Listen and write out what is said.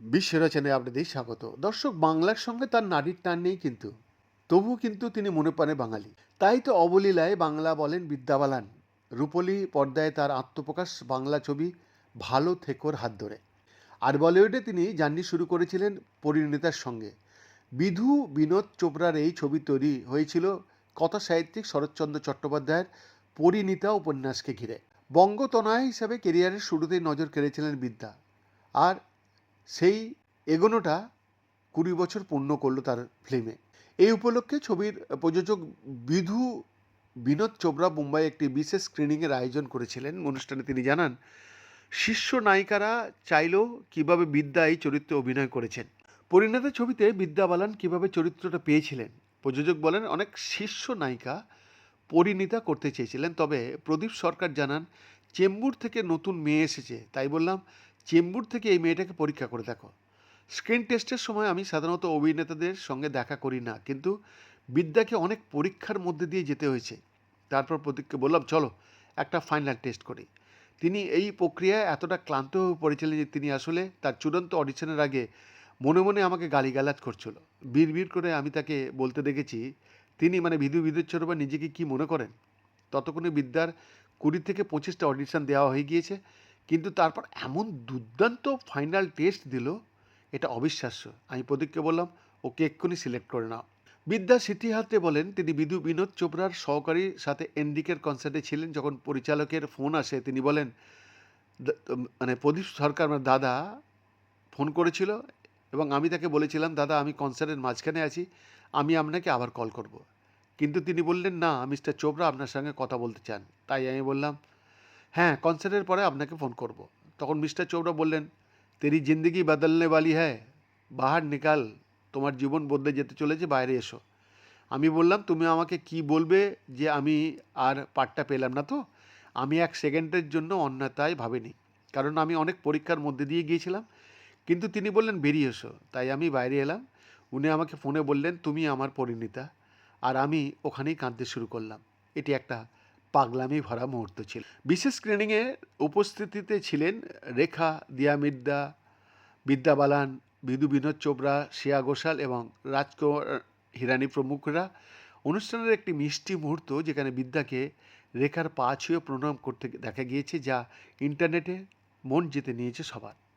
বিশ্ব রচনায় আপনাদের স্বাগত। দর্শক, বাংলার সঙ্গে তার নারীর টান নেই কিন্তু। তবু কিন্তু তিনি মনে পানে বাঙালি। তাই তো অবলীলায় বাংলা বলেন বিদ্যাবালান। রূপলী পর্দায় তার আত্মপ্রকাশ বাংলা ছবি ভালো থেকোর হাত ধরে। আর বলিউডে তিনি জার্নি শুরু করেছিলেন পরিণীতার সঙ্গে। বিধু বিনোদ চোপড়ার এই ছবি তৈরি হয়েছিল কথা সাহিত্যিক শরৎচন্দ্র চট্টোপাধ্যায়ের পরিণীতা উপন্যাসকে ঘিরে। বঙ্গতনয়া হিসাবে কেরিয়ারের শুরুতেই নজর কেড়েছিলেন বিদ্যা। আর সেই এগোনোটা কুড়ি বছর পূর্ণ করল তার ফিল্মে। এই উপলক্ষে ছবির প্রযোজক বিধু বিনোদ চোপড়া মুম্বাই একটি বিশেষ স্ক্রিনিংয়ের আয়োজন করেছিলেন। অনুষ্ঠানে তিনি জানান, শীর্ষ নায়িকারা চাইলেও কীভাবে বিদ্যা এই চরিত্রে অভিনয় করেছেন? পরিণত ছবিতে বিদ্যা বালান কীভাবে চরিত্রটা পেয়েছিলেন? প্রযোজক বলেন, অনেক শীর্ষ নায়িকা পরিণীতা করতে চেয়েছিলেন। তবে প্রদীপ সরকার জানান, চেম্বুর থেকে নতুন মেয়ে এসেছে। তাই বললাম, চেম্বুর থেকে এই মেয়েটাকে পরীক্ষা করে দেখো। স্ক্রিন টেস্টের সময় আমি সাধারণত অভিনেতাদের সঙ্গে দেখা করি না, কিন্তু বিদ্যাকে অনেক পরীক্ষার মধ্যে দিয়ে যেতে হয়েছে। তারপর প্রদীপকে বললাম, চলো, একটা ফাইনাল টেস্ট করি। তিনি এই প্রক্রিয়ায় এতটা ক্লান্ত হয়ে পড়েছিলেন যে তিনি আসলে তার চূড়ান্ত অডিশনের আগে মনে মনে আমাকে গালিগালাজ করছিল। বীর করে আমি তাকে বলতে দেখেছি তিনি মানে বিধু বিদুচ্ছরবা নিজেকে কি মনে করেন? ততক্ষণে বিদ্যার কুড়ি থেকে পঁচিশটা অডিশন দেওয়া হয়ে গিয়েছে, কিন্তু তারপর এমন দুর্দান্ত ফাইনাল টেস্ট দিল, এটা অবিশ্বাস্য। আমি প্রদীপকে বললাম, ওকে এক্ষুনি সিলেক্ট করে নাও। বিদ্যা স্মৃতিহাতে বলেন, তিনি বিধু বিনোদ চোপড়ার সহকারীর সাথে এনডিকের কনসার্টে ছিলেন, যখন পরিচালকের ফোন আসে, তিনি বলেন মানে প্রদীপ সরকার আমার দাদা ফোন করেছিল এবং আমি তাকে বলেছিলাম, দাদা, আমি কনসার্টের মাঝখানে আছি, আমি আপনাকে আবার কল করব। কিন্তু তিনি বললেন, না, মিস্টার চোপড়া আপনার সঙ্গে কথা বলতে চান তাই আমি বললাম হ্যাঁ কনসার্টের পরে আপনাকে ফোন করব। তখন মিস্টার চোপড়া বললেন, তেরি জিন্দগি বদলনে বালি হ্যায়, বাহার নিকাল, তোমার জীবন বদলে যেতে চলেছে, বাইরে এসো আমি বললাম, তুমি আমাকে কি বলবে যে আমি আর পাটটা পেলাম না তো আমি এক সেকেন্ডের জন্য অন্যতায় ভাবিনি কারণ আমি অনেক পরীক্ষার মধ্যে দিয়ে গিয়েছিলাম কিন্তু তিনি বললেন, বেরিয়ে এসো। তাই আমি বাইরে এলাম। উনি আমাকে ফোনে বললেন, তুমি আমার পরিণীতা। আর আমি ওখানেই কাঁদতে শুরু করলাম। এটি একটা পাগলামি ভরা মুহূর্ত ছিল। বিশেষ স্ক্রিনিংয়ে উপস্থিতিতে ছিলেন রেখা, দিয়া মিদ্যা বিদ্যা বালান বিধু বিনোদ চোপড়া শ্রেয়া ঘোষাল এবং রাজকুমার হিরানি প্রমুখরা। অনুষ্ঠানের একটি মিষ্টি মুহূর্ত যেখানে বিদ্যাকে রেখার পা ছুঁয়ে প্রণাম করতে দেখা গিয়েছে, যা ইন্টারনেটে মন জিতে নিয়েছে সবার।